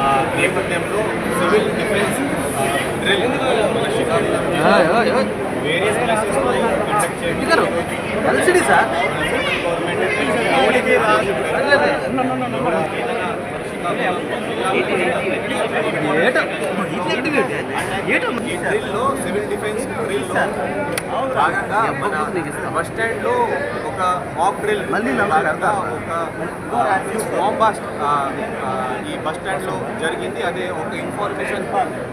ఆ, నేపథ్యంలో civil defence drill మన వేరియస్ ప్లేసెస్ కండక్ట్ చేయడం. గవర్నమెంట్ డ్రిల్లో సివిల్ డిఫెన్స్ డ్రిల్లో భాగంగా మన బస్ స్టాండ్లో ఒక మాక్ డ్రిల్ మళ్ళీ భాగంగా ఒక బాంబాస్ ఈ బస్ స్టాండ్లో జరిగింది అదే ఒక ఇన్ఫర్మేషన్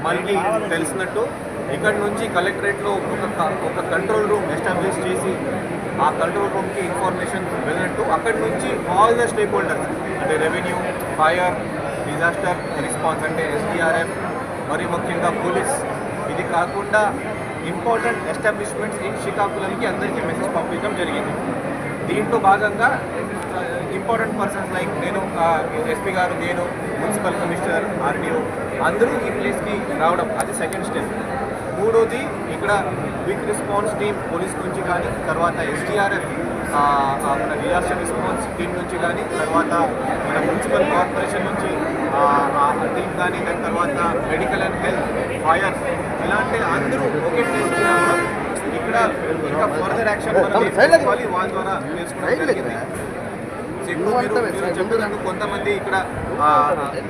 మళ్ళీ తెలిసినట్టు ఇక్కడ నుంచి కలెక్టరేట్లో ఒక ఒక కంట్రోల్ రూమ్ ఎస్టాబ్లిష్ చేసి ఆ కంట్రోల్ రూమ్కి ఇన్ఫర్మేషన్ వెళ్ళినట్టు అక్కడి నుంచి ఆల్ ద స్టేక్ హోల్డర్స్ అంటే రెవెన్యూ ఫైర్ డిజాస్టర్ రెస్పాన్స్ అంటే ఎస్డిఆర్ఎఫ్ మరి ముఖ్యంగా పోలీస్. ఇది కాకుండా ఇంపార్టెంట్ ఎస్టాబ్లిష్మెంట్స్ ఇన్ శ్రీకాకుళంకి అందరికీ మెసేజ్ పంపించడం జరిగింది. దీంట్లో భాగంగా ఇంపార్టెంట్ పర్సన్స్ లైక్ నేను ఎస్పీ గారు నేను మున్సిపల్ కమిషనర్ ఆర్డీఓ అందరూ ఈ ప్లేస్కి రావడం అది సెకండ్ స్టెప్. మూడోది ఇక్కడ క్విక్ రెస్పాన్స్ టీమ్ పోలీస్ గురించి కానీ తర్వాత ఎస్టీఆర్ఎఫ్ మన డిజాస్టర్ రెస్పాన్స్ టీమ్ నుంచి కానీ తర్వాత మన మున్సిపల్ కార్పొరేషన్ నుంచి టీం కానీ దాని తర్వాత మెడికల్ అండ్ హెల్త్ ఫైర్ ఇలాంటి అందరూ ఒకే ఇక్కడ ఇంకా ఫర్దర్ యాక్షన్ మనం తీసుకోవాలి వాళ్ళ ద్వారా తెలుసుకోవడం జరిగింది. చెప్తున్నట్టు కొంతమంది ఇక్కడ ఆ,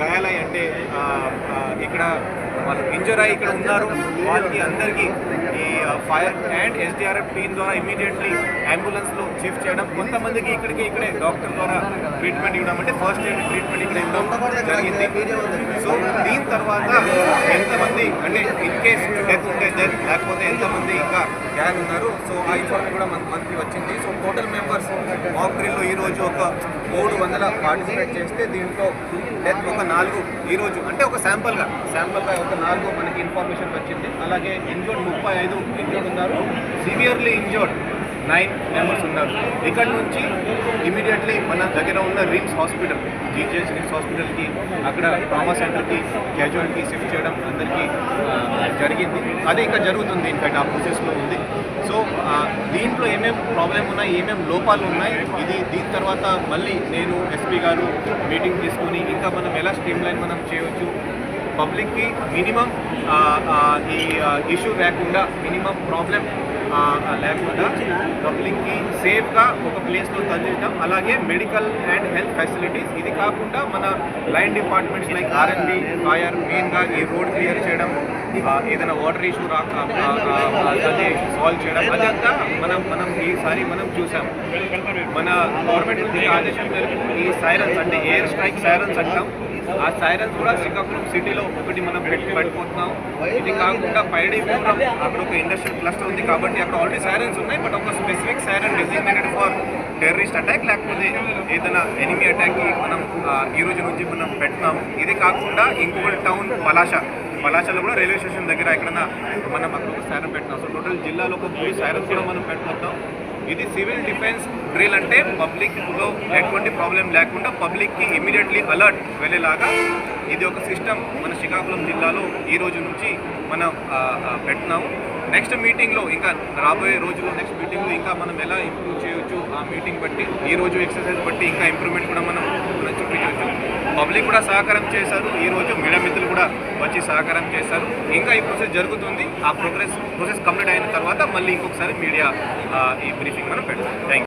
గాయాలై అంటే ఇక్కడ వాళ్ళు ఇంజర్ అయ్యి ఇక్కడ ఉన్నారు. వాళ్ళకి అందరికీ ఈ ఫైర్ అండ్ ఎస్డిఆర్ఎఫ్ టీమ్ ద్వారా ఇమీడియట్లీ అంబులెన్స్లో షిఫ్ట్ చేయడం. కొంతమందికి ఇక్కడికి ఇక్కడే డాక్టర్ ద్వారా ట్రీట్మెంట్ ఇవ్వడం అంటే ఫస్ట్ ఎయిడ్ ట్రీట్మెంట్ ఇక్కడ ఇవ్వడం జరిగింది. సో దీని తర్వాత ఎంతమంది అంటే ఇన్ కేస్ డెత్ ఉంటే డెత్ లేకపోతే ఎంతమంది ఇంకా గ్యాంగ్ ఉన్నారు. సో ఆ ఇన్ఫర్మేషన్ కూడా మనకు మనకి వచ్చింది. సో టోటల్ మెంబర్స్ మాక్ ఈరోజు ఒక మూడు వందల పార్టిసిపేట్ చేస్తే దీంట్లో డెత్ ఒక నాలుగు ఈరోజు అంటే ఒక శాంపుల్గా శాంపుల్గా ఒక నాలుగు మనకి ఇన్ఫర్మేషన్ వచ్చింది. అలాగే ఇంజోర్డ్ ముప్పై ఐదు ఇంజోర్డ్ ఉన్నారు. సివియర్లీ ఇంజోర్డ్ నైన్ మెంబర్స్ ఉన్నారు. ఇక్కడ నుంచి ఇమీడియట్లీ మన దగ్గర ఉన్న రిమ్స్ హాస్పిటల్ జీజీహెచ్ రిమ్స్ హాస్పిటల్కి అక్కడ ట్రామా సెంటర్కి క్యాజువాలిటీ షిఫ్ట్ చేయడం అందరికీ జరిగింది. అది ఇంకా జరుగుతుంది ఇన్ఫ్యాక్ట్ ఆ ప్రాసెస్లో ఉంది. సో దీంట్లో ఏమేమి ప్రాబ్లం ఉన్నాయి ఏమేమి లోపాలు ఉన్నాయి ఇది దీని తర్వాత మళ్ళీ నేను ఎస్పీ గారు మీటింగ్ తీసుకొని ఇంకా మనం ఎలా స్ట్రీమ్ లైన్ మనం చేయవచ్చు? పబ్లిక్కి మినిమం ఈ ఇష్యూ లేకుండా మినిమం ప్రాబ్లం లేకుండా పబ్లిక్కి సేఫ్గా ఒక ప్లేస్లో తరలించడం అలాగే మెడికల్ అండ్ హెల్త్ ఫెసిలిటీస్ ఇది కాకుండా మన line departments like RNB fire మెయిన్గా ఈ రోడ్ క్లియర్ చేయడం ఏదైనా వాటర్ ఇష్యూ రాక ఆ, అదే సాల్వ్ చేయడం. అదంతా మనం మనం ఈసారి మనం చూసాం. మన గవర్నమెంట్ నుంచి ఆదేశం మేరకు ఈ సైరన్స్ అంటే ఎయిర్ స్ట్రైక్ సైరన్స్ అంటాం. ఆ సైరన్స్ కూడా శ్రీకాకుళం సిటీలో ఒకటి మనం పెట్టి పెట్టుకుంటున్నాం ఇది కాకుండా పైడీపురం అక్కడ ఒక ఇండస్ట్రియల్ క్లస్టర్ ఉంది కాబట్టి అక్కడ ఆల్రెడీ సైరన్స్ ఉన్నాయి బట్ ఒక specific siren designated for terrorist attack లేకపోతే ఏదైనా ఎనిమీ అటాక్కి మనం ఈ రోజు నుంచి మనం పెడతాము. ఇది కాకుండా ఇంకొకటి టౌన్ పలాష పలాచలో కూడా రైల్వే స్టేషన్ దగ్గర ఎక్కడన్నా మనం అక్కడ ఒక సైరన్ పెట్టినాం. సో టోటల్ జిల్లాలో ఒక మూడు సైరన్స్ కూడా మనం పెట్టుకుంటాం. ఇది సివిల్ డిఫెన్స్ డ్రిల్ అంటే పబ్లిక్లో ఎటువంటి ప్రాబ్లం లేకుండా పబ్లిక్కి ఇమీడియట్లీ అలర్ట్ వెళ్ళేలాగా ఇది ఒక సిస్టమ్ మన శ్రీకాకుళం జిల్లాలో ఈ రోజు నుంచి మనం పెట్టినాము. నెక్స్ట్ మీటింగ్లో ఇంకా రాబోయే రోజుల్లో నెక్స్ట్ మీటింగ్లో ఇంకా మనం ఎలా ఇంప్రూవ్ చేయొచ్చు ఆ మీటింగ్ బట్టి ఈ రోజు ఎక్సర్సైజ్ బట్టి ఇంకా ఇంప్రూవ్మెంట్ కూడా మనం చూపించవచ్చు. పబ్లిక్ కూడా సహకారం చేశారు. ఈరోజు మీడియా మిత్రులు కూడా వచ్చి సహకారం చేశారు. ఇంకా ఈ ప్రాసెస్ జరుగుతుంది. ఆ ప్రోగ్రెస్ ప్రాసెస్ కంప్లీట్ అయిన తర్వాత మళ్ళీ ఇంకొకసారి మీడియా ఈ బ్రీఫింగ్ మనం పెడతాం. థ్యాంక్